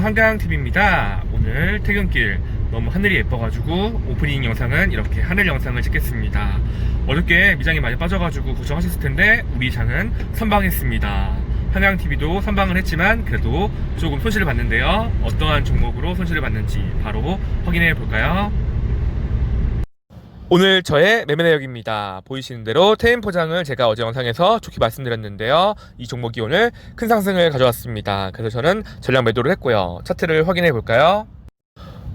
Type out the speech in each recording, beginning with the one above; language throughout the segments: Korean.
한강TV입니다. 오늘 퇴근길 너무 하늘이 예뻐가지고 오프닝 영상은 이렇게 하늘 영상을 찍겠습니다. 어저께 미장이 많이 빠져가지고 걱정하셨을 텐데 우리 장은 선방했습니다. 한강TV도 선방을 했지만 그래도 조금 손실을 봤는데요. 어떠한 종목으로 손실을 봤는지 바로 확인해 볼까요? 오늘 저의 매매 내역입니다. 보이시는 대로 테임 포장을 제가 어제 영상에서 좋게 말씀드렸는데요. 이 종목이 오늘 큰 상승을 가져왔습니다. 그래서 저는 전량 매도를 했고요. 차트를 확인해 볼까요?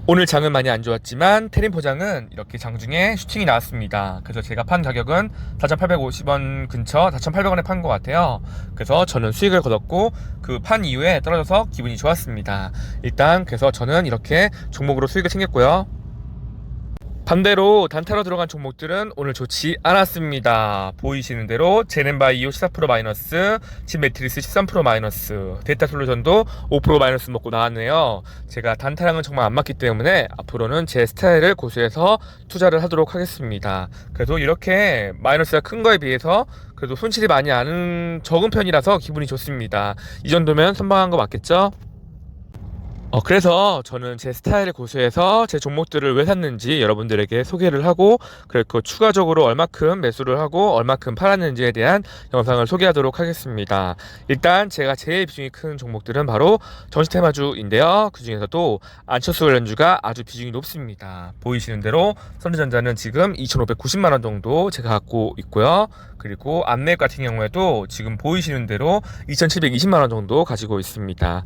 오늘 장은 많이 안 좋았지만 테림 포장은 이렇게 장중에 슈팅이 나왔습니다. 그래서 제가 판 가격은 4,850원 근처 4,800원에 판 것 같아요. 그래서 저는 수익을 거뒀고 그 판 이후에 떨어져서 기분이 좋았습니다. 일단 그래서 저는 이렇게 종목으로 수익을 챙겼고요. 반대로 단타로 들어간 종목들은 오늘 좋지 않았습니다. 보이시는 대로 제넨바이 오 14% 마이너스, 진매트리스 13% 마이너스, 데이터 솔루션도 5% 마이너스 먹고 나왔네요. 제가 단타랑은 정말 안 맞기 때문에 앞으로는 제 스타일을 고수해서 투자를 하도록 하겠습니다. 그래도 이렇게 마이너스가 큰 거에 비해서 그래도 손실이 많이 안 적은 편이라서 기분이 좋습니다. 이 정도면 선방한 거 맞겠죠? 어, 그래서 저는 제 스타일을 고수해서 제 종목들을 왜 샀는지 여러분들에게 소개를 하고 그리고 추가적으로 얼마큼 매수를 하고 얼마큼 팔았는지에 대한 영상을 소개하도록 하겠습니다. 일단 제가 제일 비중이 큰 종목들은 바로 전시테마주인데요. 그 중에서도 안철수 관련주가 아주 비중이 높습니다. 보이시는 대로 선두전자는 지금 2,590만 원 정도 제가 갖고 있고요. 그리고 안내 같은 경우에도 지금 보이시는 대로 2,720만 원 정도 가지고 있습니다.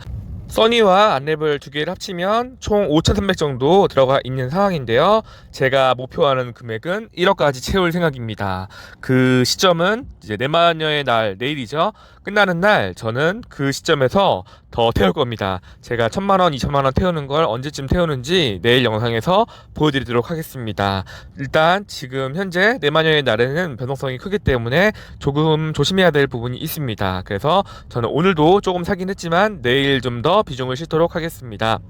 써니와 안랩을 두 개를 합치면 총 5,300 정도 들어가 있는 상황인데요. 제가 목표하는 금액은 1억까지 채울 생각입니다. 그 시점은 이제 내마녀의 날 내일이죠. 끝나는 날 저는 그 시점에서 더 태울 겁니다. 제가 천만 원, 이천만 원 태우는 걸 언제쯤 태우는지 내일 영상에서 보여드리도록 하겠습니다. 일단 지금 현재 내마녀의 날에는 변동성이 크기 때문에 조금 조심해야 될 부분이 있습니다. 그래서 저는 오늘도 조금 사긴 했지만 내일 좀더 비중을 싣도록 하겠습니다.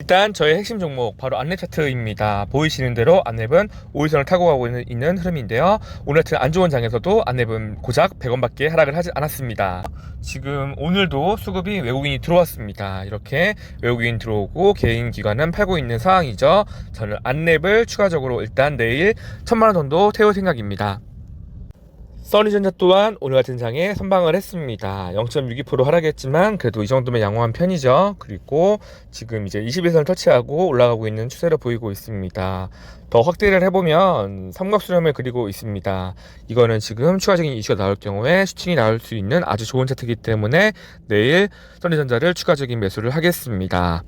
일단 저의 핵심 종목 바로 안랩 차트입니다. 보이시는 대로 안랩은 5일선을 타고 가고 있는, 흐름인데요. 오늘 같은 안 좋은 장에서도 안랩은 고작 100원밖에 하락을 하지 않았습니다. 지금 오늘도 수급이 외국인이 들어왔습니다. 이렇게 외국인 들어오고 개인 기관은 팔고 있는 상황이죠. 저는 안랩을 추가적으로 일단 내일 천만 원 정도 태울 생각입니다. 써니전자 또한 오늘 같은 장에 선방을 했습니다. 0.62% 하락했지만 그래도 이 정도면 양호한 편이죠. 그리고 지금 이제 21선을 터치하고 올라가고 있는 추세로 보이고 있습니다. 더 확대를 해보면 삼각수렴을 그리고 있습니다. 이거는 지금 추가적인 이슈가 나올 경우에 슈팅이 나올 수 있는 아주 좋은 차트이기 때문에 내일 써니전자를 추가적인 매수를 하겠습니다.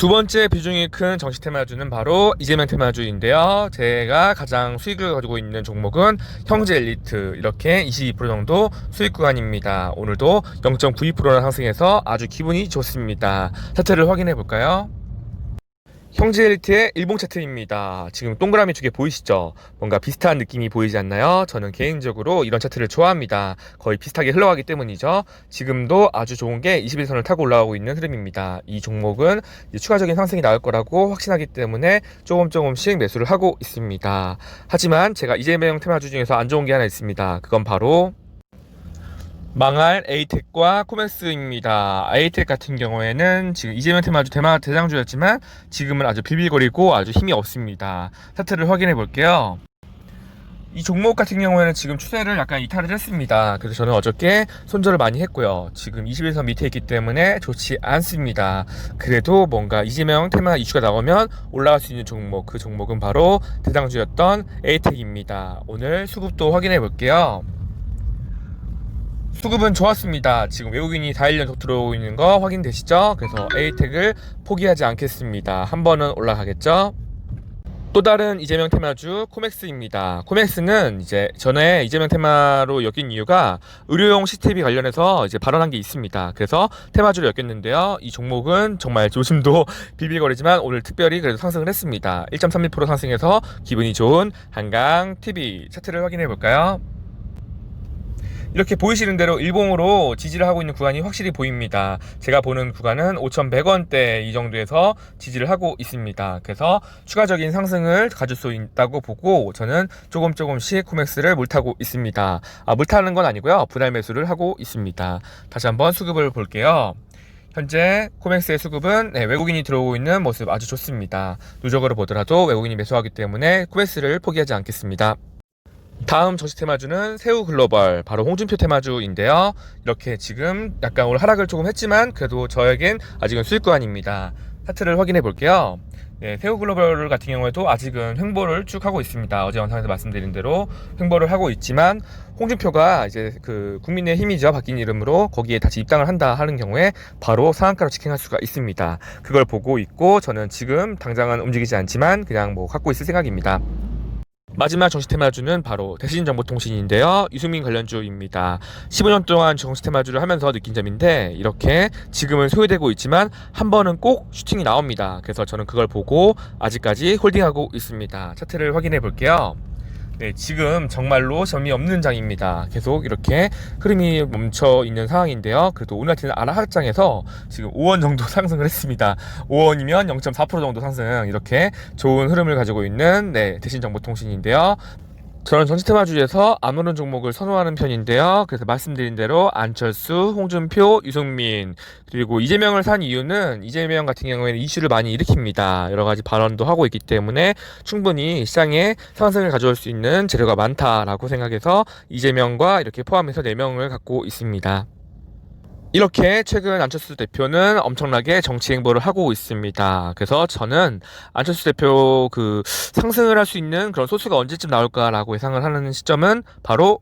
두 번째 비중이 큰 정시 테마주는 바로 이재명 테마주인데요. 제가 가장 수익을 가지고 있는 종목은 형제 엘리트 이렇게 22% 정도 수익 구간입니다. 오늘도 0.92%나 상승해서 아주 기분이 좋습니다. 차트를 확인해 볼까요? 형제 엘리트의 일봉 차트입니다. 지금 동그라미 두개 보이시죠? 뭔가 비슷한 느낌이 보이지 않나요? 저는 개인적으로 이런 차트를 좋아합니다. 거의 비슷하게 흘러가기 때문이죠. 지금도 아주 좋은 게 21선을 타고 올라가고 있는 흐름입니다. 이 종목은 추가적인 상승이 나올 거라고 확신하기 때문에 조금 조금씩 매수를 하고 있습니다. 하지만 제가 이재명 테마주 중에서 안 좋은 게 하나 있습니다. 그건 바로 망할 에이텍과 코맥스입니다. 에이텍 같은 경우에는 지금 이재명 테마주 대마 대장주였지만 지금은 아주 비빌거리고 아주 힘이 없습니다. 차트를 확인해 볼게요. 이 종목 같은 경우에는 지금 추세를 약간 이탈을 했습니다. 그래서 저는 어저께 손절을 많이 했고요. 지금 21선 밑에 있기 때문에 좋지 않습니다. 그래도 뭔가 이재명 테마 이슈가 나오면 올라갈 수 있는 종목, 그 종목은 바로 대장주였던 에이텍입니다. 오늘 수급도 확인해 볼게요. 수급은 좋았습니다. 지금 외국인이 4일 연속 들어오고 있는 거 확인되시죠? 그래서 에이텍을 포기하지 않겠습니다. 한 번은 올라가겠죠? 또 다른 이재명 테마주 코맥스입니다. 코맥스는 이제 전에 이재명 테마로 엮인 이유가 의료용 CCTV 관련해서 이제 발언한 게 있습니다. 그래서 테마주로 엮였는데요. 이 종목은 정말 조심도 비빌거리지만 오늘 특별히 그래도 상승을 했습니다. 1.31% 상승해서 기분이 좋은 한강 TV 차트를 확인해 볼까요? 이렇게 보이시는 대로 일봉으로 지지를 하고 있는 구간이 확실히 보입니다. 제가 보는 구간은 5,100원대 이 정도에서 지지를 하고 있습니다. 그래서 추가적인 상승을 가질 수 있다고 보고 저는 조금 조금씩 코맥스를 물타고 있습니다. 아, 물타는 건 아니고요. 분할 매수를 하고 있습니다. 다시 한번 수급을 볼게요. 현재 코맥스의 수급은 네, 외국인이 들어오고 있는 모습 아주 좋습니다. 누적으로 보더라도 외국인이 매수하기 때문에 코맥스를 포기하지 않겠습니다. 다음 정식 테마주는 새우 글로벌 바로 홍준표 테마주인데요. 이렇게 지금 약간 오늘 하락을 조금 했지만 그래도 저에겐 아직은 수익 구간입니다. 차트를 확인해 볼게요. 네, 새우 글로벌 같은 경우에도 아직은 횡보를 쭉 하고 있습니다. 어제 영상에서 말씀드린 대로 횡보를 하고 있지만 홍준표가 이제 그 국민의 힘이죠 바뀐 이름으로 거기에 다시 입당을 한다 하는 경우에 바로 상한가로 직행할 수가 있습니다. 그걸 보고 있고 저는 지금 당장은 움직이지 않지만 그냥 뭐 갖고 있을 생각입니다. 마지막 정식 테마주는 바로 대신정보통신인데요. 이수민 관련주입니다. 15년 동안 정식 테마주를 하면서 느낀 점인데 이렇게 지금은 소외되고 있지만 한 번은 꼭 슈팅이 나옵니다. 그래서 저는 그걸 보고 아직까지 홀딩하고 있습니다. 차트를 확인해 볼게요. 네, 지금 정말로 점이 없는 장입니다. 계속 이렇게 흐름이 멈춰 있는 상황인데요. 그래도 오늘 같은 아라하장에서 지금 5원 정도 상승을 했습니다. 5원이면 0.4% 정도 상승 이렇게 좋은 흐름을 가지고 있는 네, 대신 정보통신인데요. 저는 전체 테마주에서 안 오른 종목을 선호하는 편인데요. 그래서 말씀드린 대로 안철수, 홍준표, 유승민 그리고 이재명을 산 이유는 이재명 같은 경우에는 이슈를 많이 일으킵니다. 여러 가지 발언도 하고 있기 때문에 충분히 시장에 상승을 가져올 수 있는 재료가 많다라고 생각해서 이재명과 이렇게 포함해서 4명을 갖고 있습니다. 이렇게 최근 안철수 대표는 엄청나게 정치 행보를 하고 있습니다. 그래서 저는 안철수 대표 그 상승을 할 수 있는 그런 소스가 언제쯤 나올까라고 예상을 하는 시점은 바로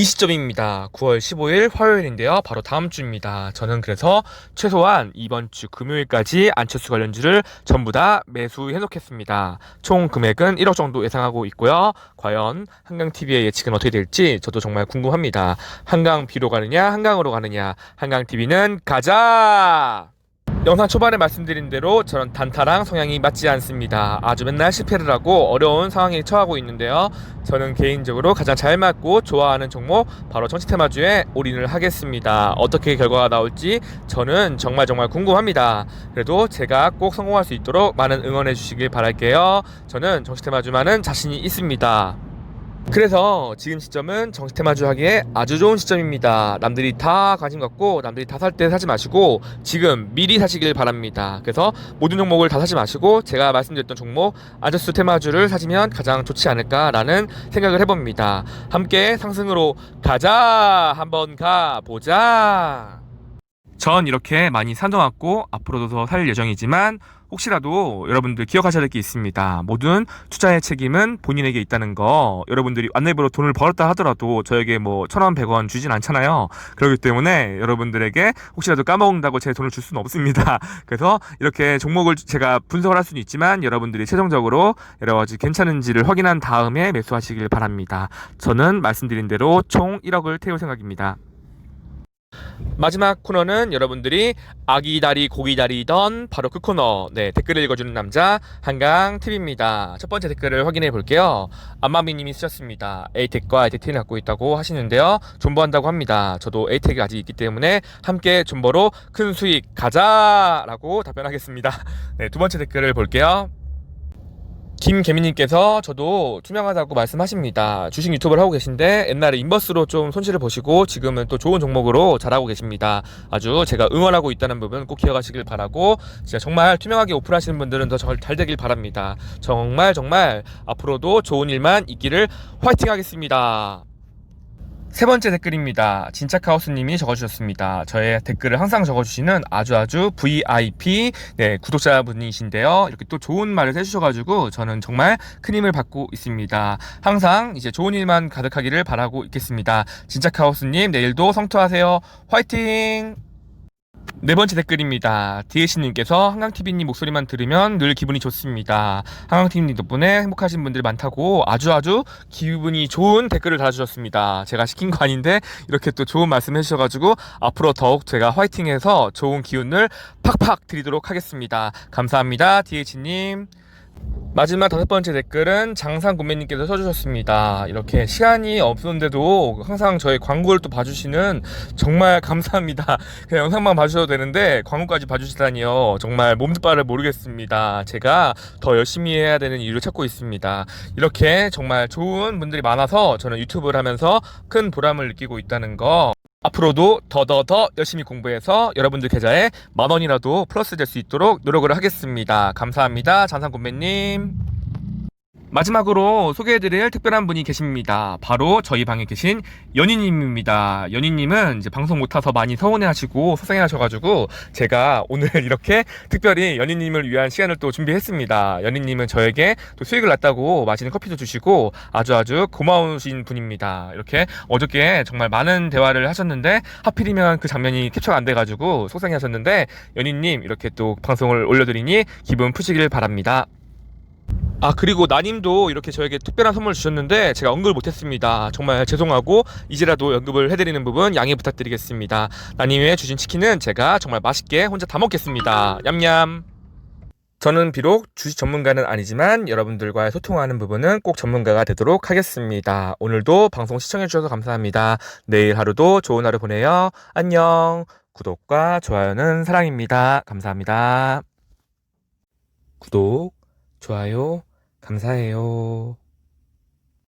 이 시점입니다. 9월 15일 화요일인데요. 바로 다음 주입니다. 저는 그래서 최소한 이번 주 금요일까지 안철수 관련주를 전부 다 매수해 놓겠습니다. 총 금액은 1억 정도 예상하고 있고요. 과연 한강TV의 예측은 어떻게 될지 저도 정말 궁금합니다. 한강 B로 가느냐, 한강으로 가느냐, 한강TV는 가자! 영상 초반에 말씀드린 대로 저는 단타랑 성향이 맞지 않습니다. 아주 맨날 실패를 하고 어려운 상황에 처하고 있는데요. 저는 개인적으로 가장 잘 맞고 좋아하는 종목 바로 정치테마주에 올인을 하겠습니다. 어떻게 결과가 나올지 저는 정말 정말 궁금합니다. 그래도 제가 꼭 성공할 수 있도록 많은 응원해 주시길 바랄게요. 저는 정치테마주만은 자신이 있습니다. 그래서 지금 시점은 정시테마주 하기에 아주 좋은 시점입니다. 남들이 다 관심 갖고 남들이 다 살 때 사지 마시고 지금 미리 사시길 바랍니다. 그래서 모든 종목을 다 사지 마시고 제가 말씀드렸던 종목 아저스 테마주를 사시면 가장 좋지 않을까라는 생각을 해봅니다. 함께 상승으로 가자 한번 가보자. 전 이렇게 많이 사놓았고 앞으로도 더 살 예정이지만 혹시라도 여러분들 기억하셔야 될 게 있습니다. 모든 투자의 책임은 본인에게 있다는 거. 여러분들이 안내부로 돈을 벌었다 하더라도 저에게 뭐 천원, 백원 주진 않잖아요. 그렇기 때문에 여러분들에게 혹시라도 까먹는다고 제 돈을 줄 수는 없습니다. 그래서 이렇게 종목을 제가 분석을 할 수는 있지만 여러분들이 최종적으로 여러 가지 괜찮은지를 확인한 다음에 매수하시길 바랍니다. 저는 말씀드린 대로 총 1억을 태울 생각입니다. 마지막 코너는 여러분들이 아기다리 고기다리던 바로 그 코너. 네 댓글을 읽어주는 남자 한강TV입니다. 첫 번째 댓글을 확인해 볼게요. 안마미님이 쓰셨습니다. 에이텍과 에이텍을 갖고 있다고 하시는데요. 존버한다고 합니다. 저도 에이텍이 아직 있기 때문에 함께 존버로 큰 수익 가자! 라고 답변하겠습니다. 네두 번째 댓글을 볼게요 김개미님께서 저도 투명하다고 말씀하십니다. 주식 유튜브를 하고 계신데 옛날에 인버스로 좀 손실을 보시고 지금은 또 좋은 종목으로 잘하고 계십니다. 아주 제가 응원하고 있다는 부분 꼭 기억하시길 바라고 진짜 정말 투명하게 오픈하시는 분들은 더 잘 되길 바랍니다. 정말 정말 앞으로도 좋은 일만 있기를 화이팅 하겠습니다. 세 번째 댓글입니다. 진짜 카오스님이 적어주셨습니다. 저의 댓글을 항상 적어주시는 아주 아주 VIP 네, 구독자분이신데요. 이렇게 또 좋은 말을 해주셔가지고 저는 정말 큰 힘을 받고 있습니다. 항상 이제 좋은 일만 가득하기를 바라고 있겠습니다. 진짜 카오스님 내일도 성투하세요. 화이팅! 네 번째 댓글입니다. DH님께서 한강TV님 목소리만 들으면 늘 기분이 좋습니다. 한강TV님 덕분에 행복하신 분들 많다고 아주 아주 기분이 좋은 댓글을 달아주셨습니다. 제가 시킨 거 아닌데 이렇게 또 좋은 말씀 해주셔가지고 앞으로 더욱 제가 화이팅해서 좋은 기운을 팍팍 드리도록 하겠습니다. 감사합니다. DH님. 마지막 다섯 번째 댓글은 장상구매님께서 써주셨습니다. 이렇게 시간이 없었는데도 항상 저희 광고를 또 봐주시는 정말 감사합니다. 그냥 영상만 봐주셔도 되는데 광고까지 봐주시다니요. 정말 몸도 바를 모르겠습니다. 제가 더 열심히 해야 되는 이유를 찾고 있습니다. 이렇게 정말 좋은 분들이 많아서 저는 유튜브를 하면서 큰 보람을 느끼고 있다는 거 앞으로도 더더더 열심히 공부해서 여러분들 계좌에 만 원이라도 플러스 될 수 있도록 노력을 하겠습니다. 감사합니다. 장상군배님. 마지막으로 소개해드릴 특별한 분이 계십니다. 바로 저희 방에 계신 연희님입니다. 연희님은 이제 방송 못 타서 많이 서운해하시고 속상해하셔가지고 제가 오늘 이렇게 특별히 연희님을 위한 시간을 또 준비했습니다. 연희님은 저에게 또 수익을 났다고 맛있는 커피도 주시고 아주 아주 고마우신 분입니다. 이렇게 어저께 정말 많은 대화를 하셨는데 하필이면 그 장면이 캡처가 안 돼가지고 속상해하셨는데 연희님 이렇게 또 방송을 올려드리니 기분 푸시길 바랍니다. 아 그리고 나님도 이렇게 저에게 특별한 선물 주셨는데 제가 언급을 못했습니다. 정말 죄송하고 이제라도 언급을 해드리는 부분 양해 부탁드리겠습니다. 나님이 주신 치킨은 제가 정말 맛있게 혼자 다 먹겠습니다. 냠냠. 저는 비록 주식 전문가는 아니지만 여러분들과 소통하는 부분은 꼭 전문가가 되도록 하겠습니다. 오늘도 방송 시청해주셔서 감사합니다. 내일 하루도 좋은 하루 보내요. 안녕. 구독과 좋아요는 사랑입니다. 감사합니다. 구독, 좋아요, 감사해요.